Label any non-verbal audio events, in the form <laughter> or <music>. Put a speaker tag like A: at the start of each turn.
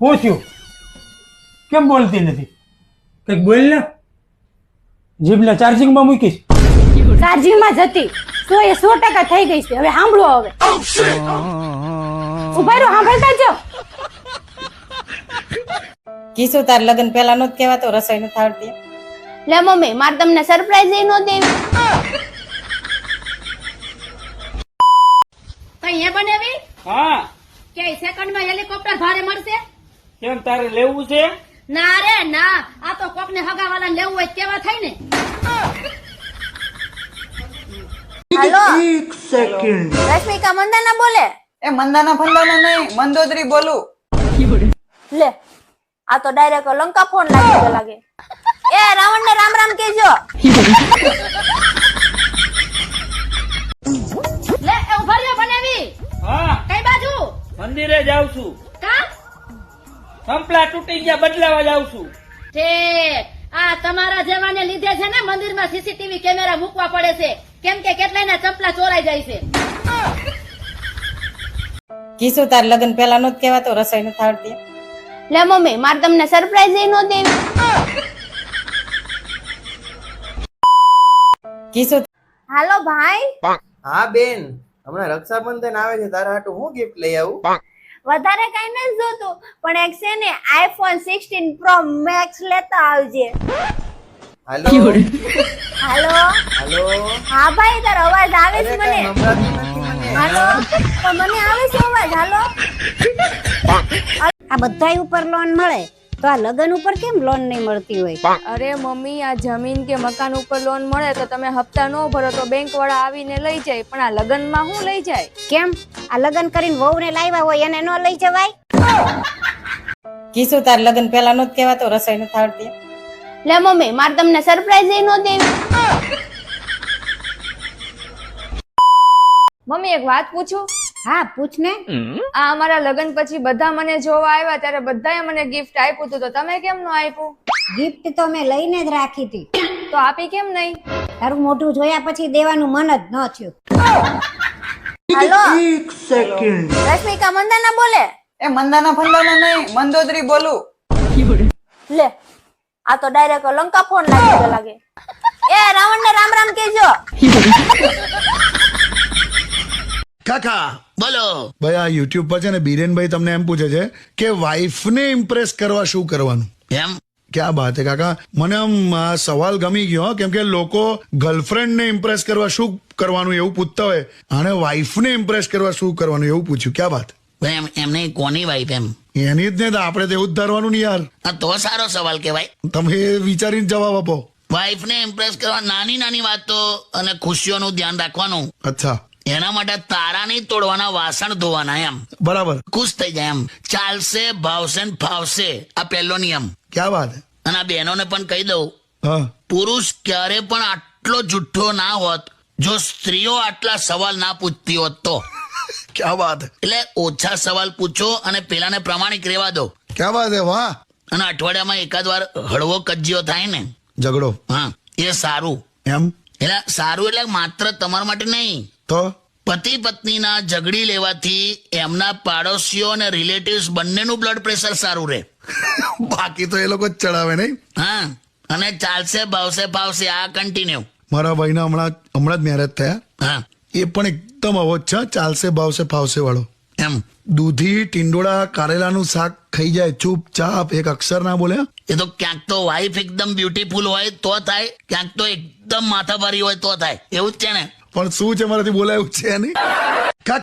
A: હું થયું કેમ બોલતી નથી? કંઈક બોલ ને જીભને ચાર્જિંગમાં મૂકીશ.
B: ચાર્જિંગમાં જતી સો એ સો ટકા થઈ ગઈ છે. હવે સાંભળો હવે. ઊભા રહો સાંભળતા જ જાઓ.
C: કીશું તાર લગ્ન પેલા નો કહેવાતો રસોઈ નથી આવડતી.
B: લે મમ્મી મારે તમને સરપ્રાઈઝ એ નો દેવી.
D: એ બનેવી?
A: હા.
D: કે સેકન્ડમાં હેલિકોપ્ટર ભાડે મળશે?
A: કેમ તારે લેવું છે?
D: ના રે ના. આ તો કોક ને હગાવાલા લેવું હોય કેવા થાય ને.
B: હાલો. રશ્મિકા મંદાના બોલે.
E: એ મંદાના ફંદાના નહીં મંદોદરી બોલું.
B: લે આ તો ડાયરેક્ટ લંકા ફોન લાગી ગયો લાગે. એ રાવણ ને રામ રામ કેજો
D: લે એ ઉભરીઓ બનાવી.
A: હા.
D: કઈ બાજુ?
A: મંદિરે જાઉં છું. સંપલા તૂટી ગયા બદલાવા જાઉં છું.
D: છે. આ તમારા જેવાને લીધે છે ને મંદિરમાં સીસીટીવી કેમેરા મૂકવા પડે છે. કેમ કે કેટલાયના ચંપલા ચોરાઈ જાય છે.
C: કીશું તાર લગ્ન પેલા નો જ કહેવાતો રસોઈ નથી આવડતી.
B: લે મમ્મી મારે તમને સરપ્રાઈઝ એ નો દેવી.
C: કીશું
B: હાલો ભાઈ.
E: હા બેન. હમણાં રક્ષાબંધન આવે છે તારા હાટુ હું ગિફ્ટ લઈ આવું?
B: વધારે કઈ નથી જોતું પણ એક છે ને આઈફોન સિક્સટીન પ્રો મેક્સ લેતા આવજે.
E: હાલો?
B: હાલો?
E: હાલો?
B: હા ભાઈ તારો અવાજ આવે છે મને. હાલો? તો મને આવે છે અવાજ હાલો? <laughs>
F: આ બધાય ઉપર લોન મળે? તો આ લગન ઉપર કેમ લોન નહીં મળતી હોય?
G: અરે મમ્મી આ જમીન કે મકાન ઉપર લોન મળે તો તમે હપ્તા ન ભરો તો બેંક વાળા આવીને લઈ જાય પણ આ લગનમાં શું લઈ જાય?
F: કેમ? આ લગન કરીને વહુને લાવ્યા હોય એને ન લઈ જવાય?
C: કીશું તાર લગન પેલા નો જ કહેવાતો રસોઈ નથી આવડતી.
B: લે મમ્મી મારે તમને સરપ્રાઈઝ એ નો દેવી.
G: મમ્મી એક વાત પૂછું?
F: હા પૂછ ને.
G: આ અમારા લગ્ન પછી બધા મને જોવા આવ્યા ત્યારે બધાએ મને ગિફ્ટ આપ્યું હતું. તો તમે કેમ નો આપ્યું?
F: ગિફ્ટ તો મેં લઈને જ રાખી હતી.
G: તો આપી કેમ નહીં?
F: તારું મોઢું જોયા પછી દેવાનું મન જ ન થયું.
B: હાલો રશ્મિકા મંદાના બોલે?
E: એ મંદાના ફંદાના નહીં મંદોદરી બોલું.
B: લે આ તો ડાયરેક્ટ લંકા ફોન લાગી લાગે. એ રાવણ ને રામ રામ કેજો
H: કાકા બોલો. ભાઈ આ યુટ્યુબ પર છે ને બીરેનભાઈ તમને એમ પૂછે છે કે વાઈફને ઇમ્પ્રેસ કરવા શું કરવાનું?
I: એમ?
H: ક્યાં બાત હે કાકા? મને આમ સવાલ ગમી ગયો કેમ કે લોકો ગર્લફ્રેન્ડને ઇમ્પ્રેસ કરવા શું કરવાનું એવું પૂછતા હોય અને વાઈફને ઇમ્પ્રેસ કરવા શું કરવાનું એવું પૂછ્યું. ક્યાં
I: વાત? એમ એમને કોની વાઈફ એમ?
H: એની જ ને આપણે તો એવું જ ધારવાનું ને યાર.
I: આ તો સારો સવાલ કહેવાય.
H: તમે વિચારીને જવાબ આપો.
I: વાઈફને ઇમ્પ્રેસ કરવા નાની નાની વાતો અને ખુશીઓનું ધ્યાન રાખવાનું.
H: અચ્છા.
I: એના માટે તારા નહીં તોડવાના વાસણ ધોવાના એમ.
H: બરાબર.
I: ખુશ થઈ જાય એમ. ચાલશે ભાવશે ને ફાવશે આ પહેલો નિયમ.
H: ક્યાં વાત?
I: અને આ બહેનોને પણ કહી દઉં. પુરુષ ક્યારે પણ આટલો જુઠ્ઠો ના હોત જો સ્ત્રીઓ આટલા સવાલ ના પૂછતી હોત તો. <laughs>
H: ક્યાં વાત?
I: એટલે ઓછા સવાલ પૂછો અને પેલાને પ્રમાણિક રહેવા દો.
H: ક્યાં વાત હે વાહ.
I: અને અઠવાડિયામાં એકાદ વાર હળવો કજ્જિયો થાય ને.
H: ઝઘડો.
I: હા એ સારું.
H: એમ?
I: એટલે સારું એટલે માત્ર તમારા માટે નહીં.
H: તો?
I: પતિ પત્નીના ઝઘડી લેવાથી એમના પાડોશીઓ અને રિલેટિવ્સ બંનેનું બ્લડ પ્રેશર સારું રહે. <laughs>
H: બાકી તો એ લોકો જ ચડાવે નહીં?
I: હા અને ચાલશે ભાવશે ભાવશે આ કન્ટિન્યુ
H: મારા ભાઈના હમણાં હમણાં જ મેરેજ થયા.
I: હા.
H: એ પણ એકદમ આવો છે ચાલશે ભાવશે ફાવશે વાળો.
I: એમ.
H: દૂધી ટીંડોળા કારેલાનું શાક ખાઈ જાય ચૂપચાપ એક અક્ષર ના બોલે.
I: એ તો ક્યાંક તો વાઈફ એકદમ બ્યુટીફુલ હોય તો થાય ક્યાંક તો એકદમ માથાભારી હોય તો થાય. એવું જ છે ને?
H: પણ શું છે મારાથી બોલાયું છે નહીં